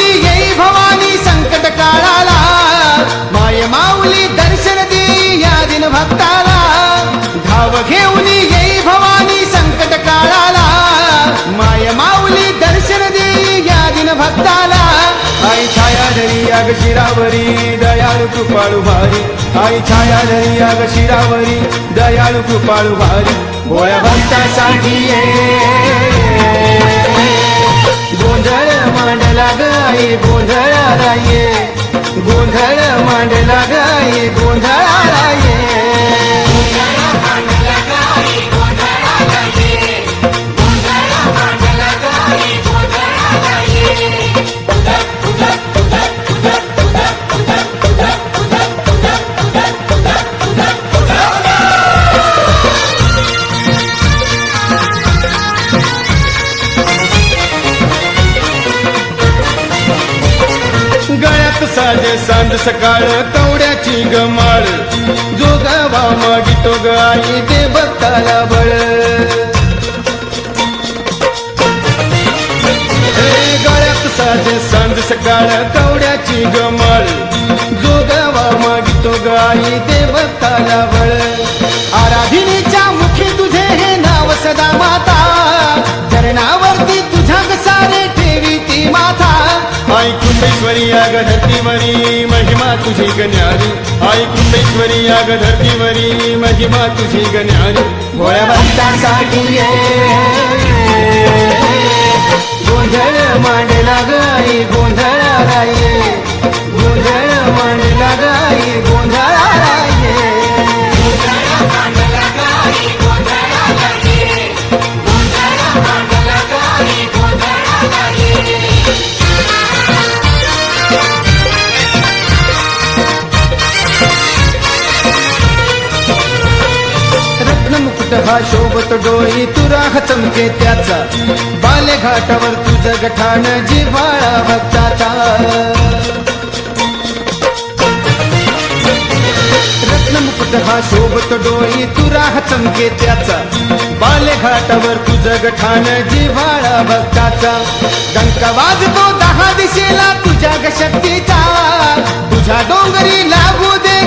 माऊली येई भवानी संकट काळाला. माय माऊली दर्शन देई या दिन भक्ताला. धाव घेऊन येई भवानी संकट काळाला. माय माऊली दर्शन देई या दिन भक्ताला. आई छाया धरी अग शिरावरी दयाळू कृपाळू भारी. आई छाया धरी अग शिरावरी दयाळू कृपाळू भारी. भोळ्या भक्तासाठी ये. सांज सकाळ कवड्याची गमाळ. जो गावा मागितो ग आई दे भक्ताला बळ. हे गळ्यात साजे सांज सकाळ कवड्याची गमाळ. जो गावा मागितो ग आई दे भक्ताला बळ. आराधिनीच्या मुखी तुझे हे नाव सदा माता आई कुंडेश्वरी अग धरतीवरी महिमा तुझी गण्यारी. आई कुंडेश्वरी अग धरतीवरी महिमा तुझी गण्यारी. भोळ्या भक्तांसाठी गोंधळ मांडला गाई गोंधळाला ये. हा शोभत डोळी तुरा चमके त्याचा बाले घाटावर तुझं गठाण जिव्हाळा भक्ताचा. रत्नमुकुट हा शोभत डोळी तुरा चमके त्याचा बाले घाटावर तुझं गठाण जिव्हाळा भक्ताचा. डंका वाजतो दहा दिशेला तुझ्या ग शक्तीचा तुझ्या डोंगरी लागू दे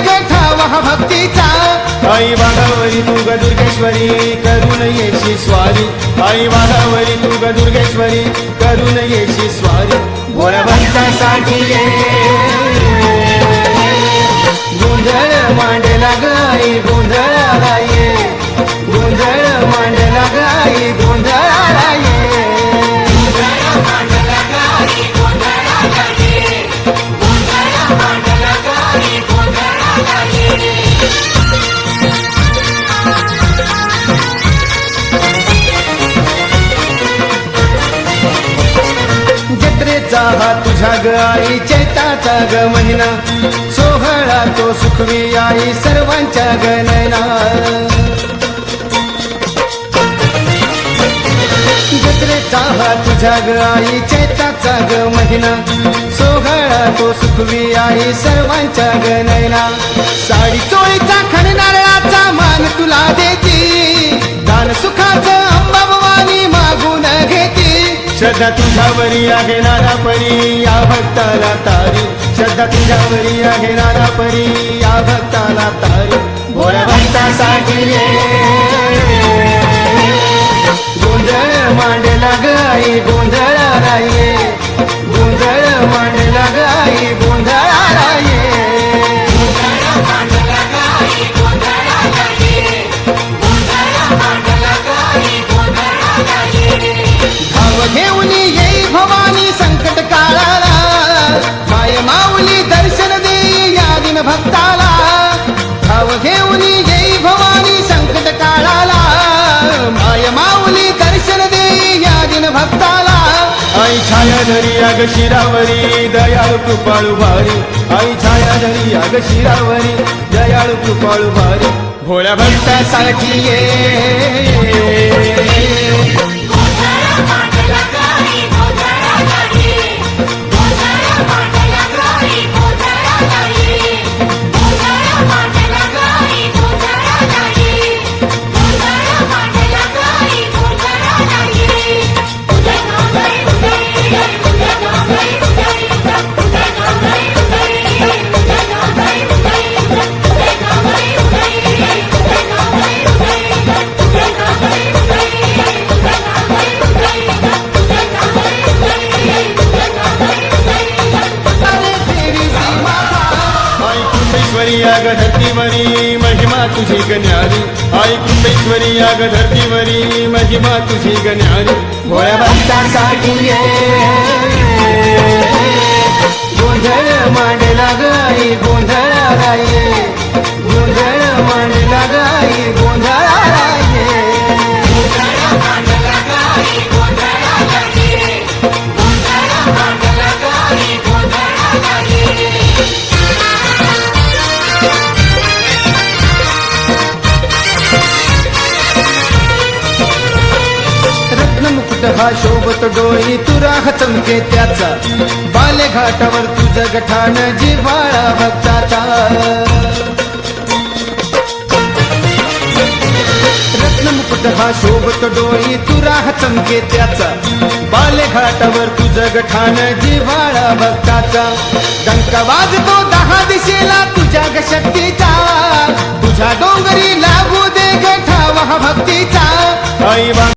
दुर्गेश्वरी करून येशी स्वारी आई वाघावरी तू दुर्गेश्वरी करून येशी स्वारी भोळ्या ये जत्रेचा हा तुझ्या ग आई चैताचा ग महिना. सोहळा तो सुखवी आई सर्वांच्या ग नैना जत्रेचा हा तुझ्या ग आई चैताचा ग महिना. सोहळा तो सुखवी आई सर्वांच्या ग नैना साडी चोळीचा खणनारळाचा मान तुला देती. श्रद्धा तुझ्यावरी आहे नाना परी या भक्ताला तारी. श्रद्धा तुझ्यावरी आहे नाना परी या भक्ताला तारी. भोळ्या भक्तासाठी ये गोंधळ मांडला गाई गोंधळाला ये गोंधळ मांडला गाई भक्ताला धाव घेऊन येई भवानी संकट काळाला. माय माऊली दर्शन देई या दिन भक्ताला. आई छाया धरी अग शिरावरी दयाळू कृपाळू भारी. आई छाया धरी अग शिरावरी दयाळू कृपाळू भारी. भोळ्या भक्तासाठी ये. तुझी गण्यारी. आई कुंडेश्वरी या ग धरतीवरी. महिमा तुझी गण्यारी. भोळ्या भक्तासाठी गोंधळ मांडला गाई गोंधळाला ये रत्नमुकुट शोभत डोळी तुरा चमके त्याचा. बालेघाटावर तुझ गठान जिव्हाळा भक्ताचा. रत्नमुकुट हा शोभत डोळी तुरा चमके त्याचा. बालेघाटावर तुझ गठान जिव्हाळा भक्ताचा. डंका वाजतो दहा दिशेला तुझ्या ग शक्तीचा तुझ्या डोंगरी लागू दे गठावा भक्तीचा. आई